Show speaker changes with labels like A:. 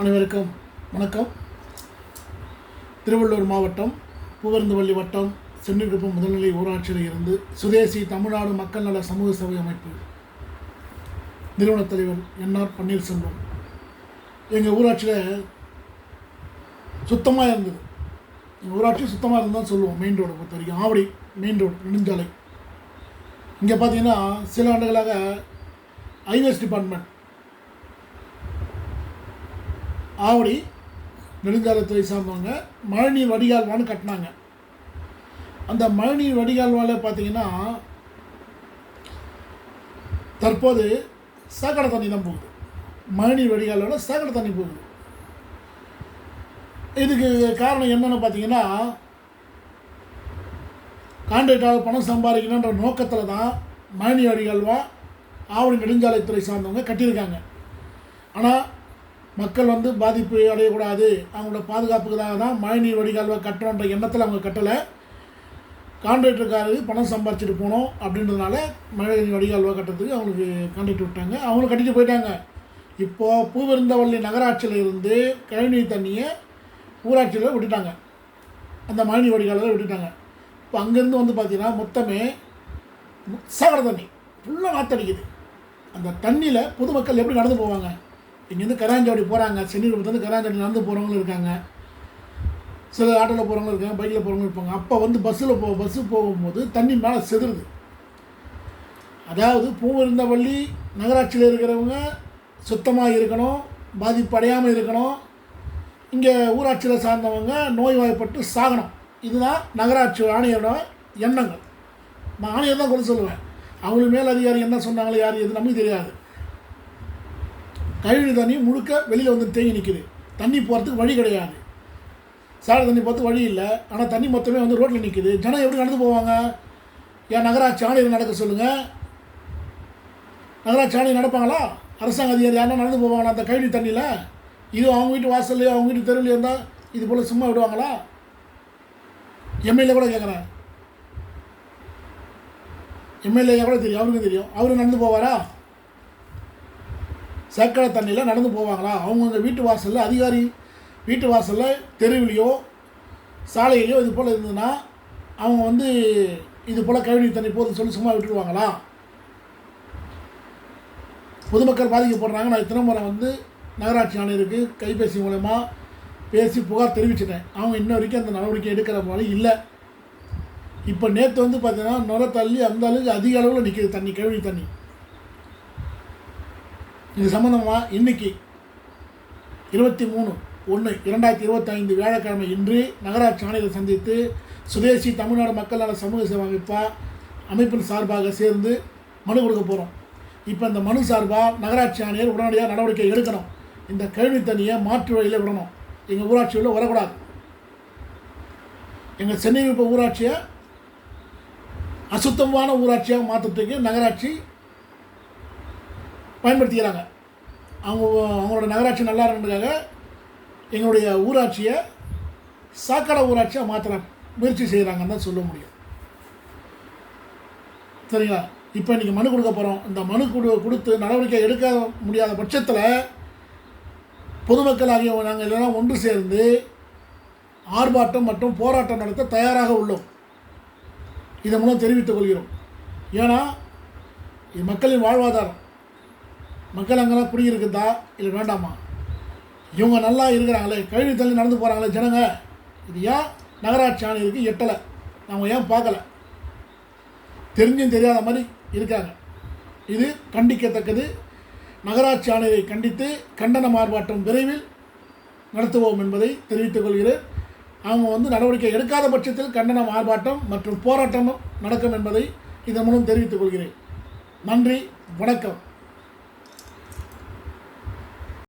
A: அனைவருக்கும் வணக்கம். திருவள்ளூர் மாவட்டம் பூவரந்துவள்ளி வட்டம் சென்னிருப்பம் முதல்நிலை ஊராட்சியில் இருந்து சுதேசி தமிழ்நாடு மக்கள் நல சமூக சேவை அமைப்பு நிறுவனத் தலைவர் என்ஆர் பன்னீர்செல்வம். எங்கள் ஊராட்சியில் சுத்தமாக இருந்தது. எங்கள் ஊராட்சி சுத்தமாக இருந்தால் சொல்லுவோம் மெயின் ரோடை பொறுத்த வரைக்கும். ஆவடி மெயின் ரோடு நெடுஞ்சாலை. இங்கே பார்த்தீங்கன்னா சில ஆண்டுகளாக ஹைவேஸ் டிபார்ட்மெண்ட் ஆவடி நெடுஞ்சாலைத்துறை சார்ந்தவங்க மழைநீர் வடிகால்வான்னு கட்டினாங்க. அந்த மழைநீர் வடிகால்வால பார்த்தீங்கன்னா தற்போது சாக்கடை தண்ணி தான் போகுது. மழைநீர் வடிகாலோட சாக்கடை தண்ணி போகுது. இதுக்கு காரணம் என்னென்னு பார்த்தீங்கன்னா கான்ட்ராக்டால் பணம் சம்பாதிக்கணுன்ற நோக்கத்தில் தான் மழைநீர் வடிகால்வா ஆவடி நெடுஞ்சாலைத்துறை சார்ந்தவங்க கட்டியிருக்காங்க. ஆனால் மக்கள் வந்து பாதிப்பு அடையக்கூடாது. அவங்களோட பாதுகாப்புக்காக தான் மழைநீர் வடிகால்வை கட்டுறோன்ற எண்ணத்தில் அவங்க கட்டலை. கான்ட்ராக்டருக்காரருக்கு பணம் சம்பாரிச்சிட்டு போனோம் அப்படின்றதுனால மழைநீர் வடிகால்வை கட்டுறதுக்கு அவங்களுக்கு கான்ட்ராக்ட் விட்டாங்க. அவங்களும் கட்டிட்டு போயிட்டாங்க. இப்போது பூவிருந்தவள்ளி நகராட்சியில் இருந்து கழிவுநீர் தண்ணியை ஊராட்சியில் விட்டுட்டாங்க. அந்த மழைநீர் வடிகாலில் விட்டுட்டாங்க. இப்போ அங்கேருந்து வந்து பார்த்தீங்கன்னா மொத்தமே சாகர தண்ணி. ஃபுல்லாக நாத்தடிக்குது. அந்த தண்ணியில் பொதுமக்கள் எப்படி நடந்து போவாங்க? இங்கேருந்து கராஞ்சாவடி போகிறாங்க சென்னிகுளத்துலேருந்து கராஞ்சாவடி நடந்து போகிறவங்களும் இருக்காங்க. சில ஆட்டோவில் போகிறவங்களும் இருக்காங்க பைக்கில் போகிறவங்களும் இருப்பாங்க. அப்போ வந்து பஸ்ஸில் போ பஸ்ஸு போகும்போது தண்ணி மேலே செதுருது அதாவது பூவிருந்தவள்ளி நகராட்சியில் இருக்கிறவங்க சுத்தமாக இருக்கணும் பாதிப்பு அடையாமல் இருக்கணும். இங்கே ஊராட்சியில் சார்ந்தவங்க நோய்வாய்ப்பட்டு சாகணும். இதுதான் நகராட்சி ஆணையரோட எண்ணங்கள். நான் ஆணையர் தான் கொண்டு சொல்லுவேன். அவங்களுக்கு மேல் அதிகாரி என்ன சொன்னாங்களோ யார் எது நமக்கு தெரியாது. கழிவு தண்ணி முழுக்க வெளியில் வந்து தேங்கி நிற்குது தண்ணி போகிறதுக்கு வழி கிடையாது. சாலை தண்ணி போகிறது வழி இல்லை. ஆனால் தண்ணி மொத்தமே வந்து ரோட்டில் நிற்குது ஜனம் எப்படி நடந்து போவாங்க? ஏன் நகராட்சி ஆணையர் நடக்க சொல்லுங்கள் நகராட்சி ஆணையர் நடப்பாங்களா? அரசாங்க அதிகாரி யாரும் நடந்து போவாங்களா அந்த கழிவு தண்ணியில்? இது அவங்க வீட்டு வாசல்லையோ அவங்க வீட்டு தெருவில் இருந்தால் இது போல் சும்மா விடுவாங்களா? எம்எல்ஏ கூட கேட்குறேன் எம்எல்ஏ கூட தெரியும். அவருக்கும் தெரியும். அவரும் நடந்து போவாரா? சேக்கடை தண்ணியில் நடந்து போவாங்களா? அவங்கவுங்க வீட்டு வாசலில் அதிகாரி வீட்டு வாசலில் தெருவிலையோ சாலையிலையோ இது போல் இருந்ததுன்னா அவங்க வந்து இது போல் கழிவுநீர் தண்ணி போதும் சொல்லி சும்மா விட்டுடுவாங்களா பொதுமக்கள் பாதிக்கப்படுறாங்க. நான் இத்தனை முறை வந்து நகராட்சி ஆணையருக்கு கைபேசி மூலயமா பேசி புகார் தெரிவிச்சிட்டேன். அவங்க இன்ன வரைக்கும் அந்த நடவடிக்கை எடுக்கிற மாதிரி இல்லை. இப்போ நேற்று வந்து பார்த்தீங்கன்னா நுர தள்ளி அந்த அளவுக்கு அதிக அளவில் நிற்கிது தண்ணி கழிவு தண்ணி. இது சம்மந்தமாக இன்னைக்கு இருபத்தி மூணு ஒன்று இரண்டாயிரத்தி இருபத்தைந்து வியாழக்கிழமை இன்று நகராட்சி ஆணையரை சந்தித்து சுதேசி தமிழ்நாடு மக்கள் நல சமூக சேவை அமைப்பாக அமைப்பின் சார்பாக சேர்ந்து மனு கொடுக்க போகிறோம் இப்போ இந்த மனு சார்பாக நகராட்சி ஆணையர் உடனடியாக நடவடிக்கை எடுக்கணும். இந்த கழிவு தண்ணியை மாற்று வழியில் விடணும். எங்கள் ஊராட்சியில் வரக்கூடாது. எங்கள் சென்னை இப்போ ஊராட்சியை அசுத்தமான ஊராட்சியாக மாற்றுறதுக்கு நகராட்சி பயன்படுத்திக்கிறாங்க. அவங்க அவங்களோட நகராட்சி நல்லா இருக்கிறதுக்காக எங்களுடைய ஊராட்சியை சாக்கடை ஊராட்சியாக மாற்ற முயற்சி செய்கிறாங்கன்னு தான் சொல்ல முடியும். சரிங்களா? இப்போ இன்றைக்கி மனு கொடுக்க போகிறோம் இந்த மனு கொடு கொடுத்து நடவடிக்கை எடுக்க முடியாத பட்சத்தில் பொதுமக்கள் ஆகிய நாங்கள் எல்லாம் ஒன்று சேர்ந்து ஆர்ப்பாட்டம் மற்றும் போராட்டம் நடத்த தயாராக உள்ளோம். இதன் மூலம் தெரிவித்துக் கொள்கிறோம். ஏன்னா இது மக்களின் வாழ்வாதாரம். மக்கள் அங்கெல்லாம் குடியிருக்குதா? இல்லை வேண்டாமா? இவங்க நல்லா இருக்கிறாங்களே கழிவு தள்ளி நடந்து போகிறாங்களே ஜனங்க. இது ஏன் நகராட்சி ஆணையருக்கு எட்டலை? நம்ம ஏன் பார்க்கல? தெரிஞ்சும் தெரியாத மாதிரி இருக்காங்க இது கண்டிக்கத்தக்கது. நகராட்சி ஆணையரை கண்டித்து கண்டன ஆர்ப்பாட்டம் விரைவில் நடத்துவோம் என்பதை தெரிவித்துக் கொள்கிறேன். அவங்க வந்து நடவடிக்கை எடுக்காத பட்சத்தில் கண்டனம் ஆர்ப்பாட்டம் மற்றும் போராட்டமும் நடக்கும் என்பதை இதன் மூலம் தெரிவித்துக் கொள்கிறேன். நன்றி வணக்கம்.